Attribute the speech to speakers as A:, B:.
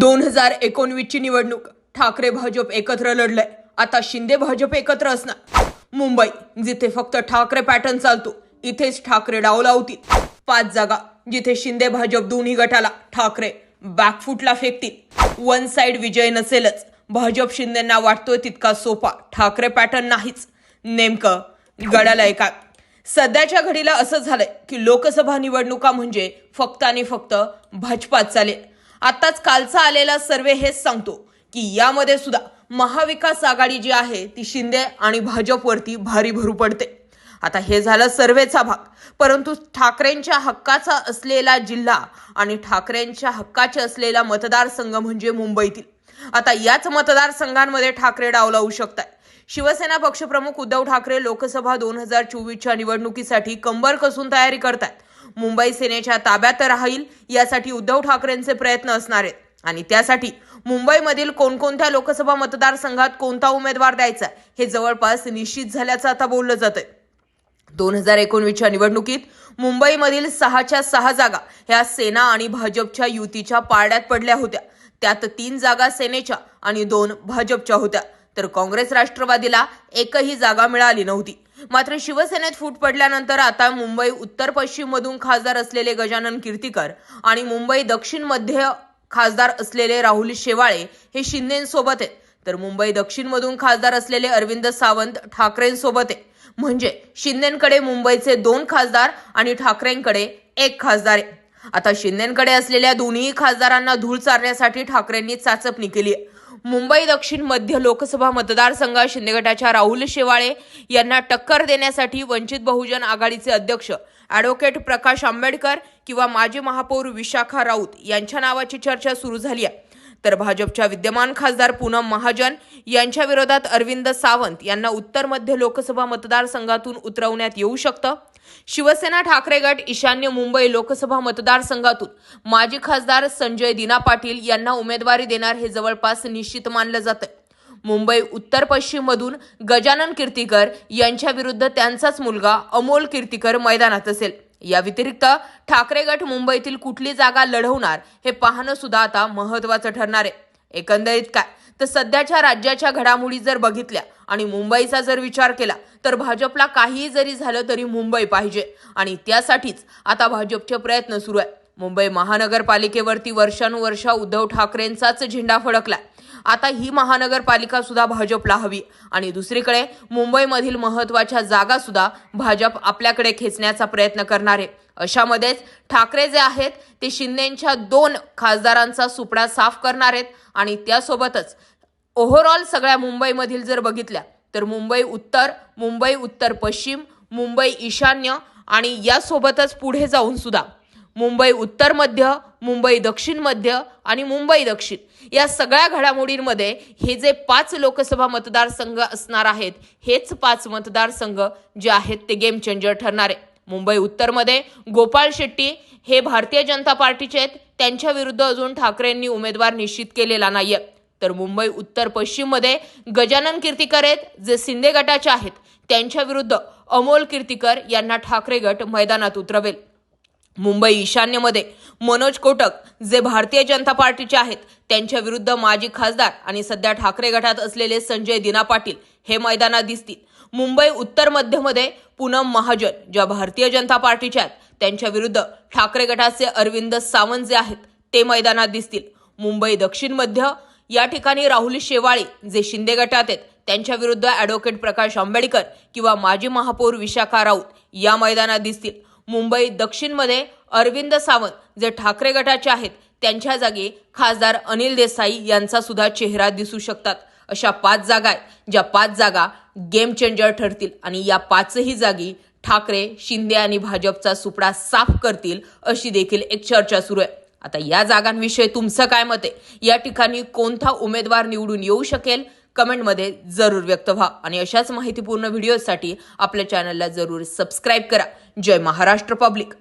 A: दोन हजार एकोणवीसची निवडणूक. ठाकरे भाजप एकत्र लढलंय. आता शिंदे भाजप एकत्र असणार. मुंबई जिथे फक्त ठाकरे पॅटर्न चालतो इथेच ठाकरे डाव लावतील. पाच जागा जिथे शिंदे भाजप दोन्ही गटाला ठाकरे बॅकफूटला फेकतील. वन साइड विजय नसेलच. भाजप शिंदेना वाटतोय तितका सोपा. ठाकरे पॅटर्न नाहीच. नेमकं गडाला काय? सध्याच्या घडीला असं झालंय की लोकसभा निवडणुका म्हणजे फक्त आणि फक्त भाजपात चालेल. आताच कालचा आलेला सर्वे हेच सांगतो की यामध्ये सुद्धा महाविकास आघाडी जी आहे ती शिंदे आणि भाजपवरती भारी भरू पडते. आता हे झालं सर्वेचा भाग. परंतु ठाकरेंच्या हक्काचा असलेला जिल्हा आणि ठाकरेंच्या हक्काचे असलेला मतदारसंघ म्हणजे मुंबईतील. आता याच मतदारसंघांमध्ये ठाकरे डाव लावू शकतात शिवसेना पक्षप्रमुख उद्धव ठाकरे लोकसभा दोन हजार चोवीसच्या निवडणुकीसाठी कंबर कसून तयारी करतात मुंबई सेनेच्या ताब्यात राहील यासाठी उद्धव ठाकरेंचे प्रयत्न असणार आहेत. आणि त्यासाठी मुंबईमधील कोणकोणत्या लोकसभा मतदारसंघात कोणता उमेदवार द्यायचा हे जवळपास निश्चित झाल्याचं आता बोललं जातंय. दोन हजार एकोणवीसच्या निवडणुकीत मुंबईमधील सहाच्या सहा जागा ह्या सेना आणि भाजपच्या युतीच्या पारड्यात पडल्या होत्या. त्यात तीन जागा सेनेच्या आणि दोन भाजपच्या होत्या. तर काँग्रेस राष्ट्रवादीला एकही जागा मिळाली नव्हती. मात्र शिवसेनेत फूट पडल्यानंतर आता मुंबई उत्तर पश्चिम मधून खासदार असलेले गजानन कीर्तीकर आणि मुंबई दक्षिण मध्य खासदार असलेले राहुल शेवाळे हे शिंदेसोबत आहेत. तर मुंबई दक्षिण मधून खासदार असलेले अरविंद सावंत ठाकरेंसोबत आहे म्हणजे शिंदेकडे मुंबईचे दोन खासदार आणि ठाकरेंकडे एक खासदार आहे. आता शिंदेकडे असलेल्या दोन्ही खासदारांना धूळ चारण्यासाठी ठाकरेंनी चाचपणी केली आहे. मुंबई दक्षिण मध्य लोकसभा मतदारसंघात शिंदे गटाच्या राहुल शेवाळे यांना टक्कर देण्यासाठी वंचित बहुजन आघाडीचे अध्यक्ष ॲडव्होकेट प्रकाश आंबेडकर किंवा माजी महापौर विशाखा राऊत यांच्या नावाची चर्चा सुरू झाली आहे. तर भाजपच्या विद्यमान खासदार पूनम महाजन यांच्या विरोधात अरविंद सावंत यांना उत्तर मध्य लोकसभा मतदारसंघातून उतरवण्यात येऊ शकतं. शिवसेना ठाकरे गट ईशान्य मुंबई लोकसभा मतदारसंघातून माजी खासदार संजय दिना पाटील यांना उमेदवारी देणार हे जवळपास निश्चित मानलं जातं मुंबई उत्तर पश्चिममधून गजानन कीर्तीकर यांच्या विरुद्ध त्यांचाच मुलगा अमोल कीर्तीकर मैदानात असेल. या व्यतिरिक्त ठाकरे गट मुंबईतील कुठली जागा लढवणार हे पाहणं सुद्धा आता महत्वाचं ठरणार आहे. एकंदरीत काय? तर सध्याच्या राज्याच्या घडामोडी जर बघितल्या आणि मुंबईचा जर विचार केला तर भाजपला काहीही जरी झालं तरी मुंबई पाहिजे. आणि त्यासाठीच आता भाजपचे प्रयत्न सुरू आहे. मुंबई महानगरपालिकेवरती वर्षानुवर्षा उद्धव ठाकरेंचाच झेंडा फडकला आता ही महानगरपालिका सुद्धा भाजपला हवी. आणि दुसरीकडे मुंबईमधील महत्त्वाच्या जागा सुद्धा भाजप आपल्याकडे खेचण्याचा प्रयत्न करणार आहे. अशामध्येच ठाकरे जे आहेत ते शिंदेच्या दोन खासदारांचा सुपडा साफ करणार आहेत. आणि त्यासोबतच ओव्हरऑल सगळ्या मुंबईमधील जर बघितल्या तर मुंबई उत्तर मुंबई उत्तर पश्चिम मुंबई ईशान्य आणि यासोबतच पुढे जाऊन सुद्धा मुंबई उत्तर मध्य मुंबई दक्षिण मध्य आणि मुंबई दक्षिण. या सगळ्या घडामोडींमध्ये हे जे पाच लोकसभा मतदारसंघ असणार आहेत हेच पाच मतदारसंघ जे आहेत ते गेम चेंजर ठरणार. आहे मुंबई उत्तरमध्ये गोपाळ शेट्टी हे भारतीय जनता पार्टीचे आहेत त्यांच्या विरुद्ध अजून ठाकरेंनी उमेदवार निश्चित केलेला नाहीये. तर मुंबई उत्तर पश्चिममध्ये गजानन कीर्तीकर आहेत जे शिंदे गटाचे आहेत त्यांच्या विरुद्ध अमोल कीर्तीकर यांना ठाकरे गट मैदानात उतरवेल. मुंबई ईशान्यमध्ये मनोज कोटक जे भारतीय जनता पार्टीचे आहेत त्यांच्या विरुद्ध माजी खासदार आणि सध्या ठाकरे गटात असलेले संजय दिना पाटील हे मैदानात दिसतील. मुंबई उत्तर मध्यमध्ये पूनम महाजन ज्या भारतीय जनता पार्टीच्या आहेत त्यांच्या विरुद्ध ठाकरे गटाचे अरविंद सावंत जे आहेत ते मैदानात दिसतील. मुंबई दक्षिण मध्य या ठिकाणी राहुल शेवाळी जे शिंदे गटात आहेत त्यांच्या विरुद्ध ॲडव्होकेट प्रकाश आंबेडकर किंवा माजी महापौर विशाखा राऊत या मैदानात दिसतील. मुंबई दक्षिणमध्ये अरविंद सावंत जे ठाकरे गटाचे आहेत त्यांच्या जागी खासदार अनिल देसाई यांचा सुद्धा चेहरा दिसू शकतात. अशा पाच जागा आहेत ज्या पाच जागा गेम चेंजर ठरतील आणि या पाचही जागी ठाकरे शिंदे आणि भाजपचा सुपडा साफ करतील अशी देखील एक चर्चा सुरू आहे. आता या जागांविषयी तुमचं काय मत आहे? या ठिकाणी कोणता उमेदवार निवडून येऊ शकेल? कमेंटमध्ये जरूर व्यक्त व्हा. आणि अशाच माहितीपूर्ण व्हिडिओसाठी आपल्या चॅनलला जरूर सबस्क्राईब करा. जय महाराष्ट्र पब्लिक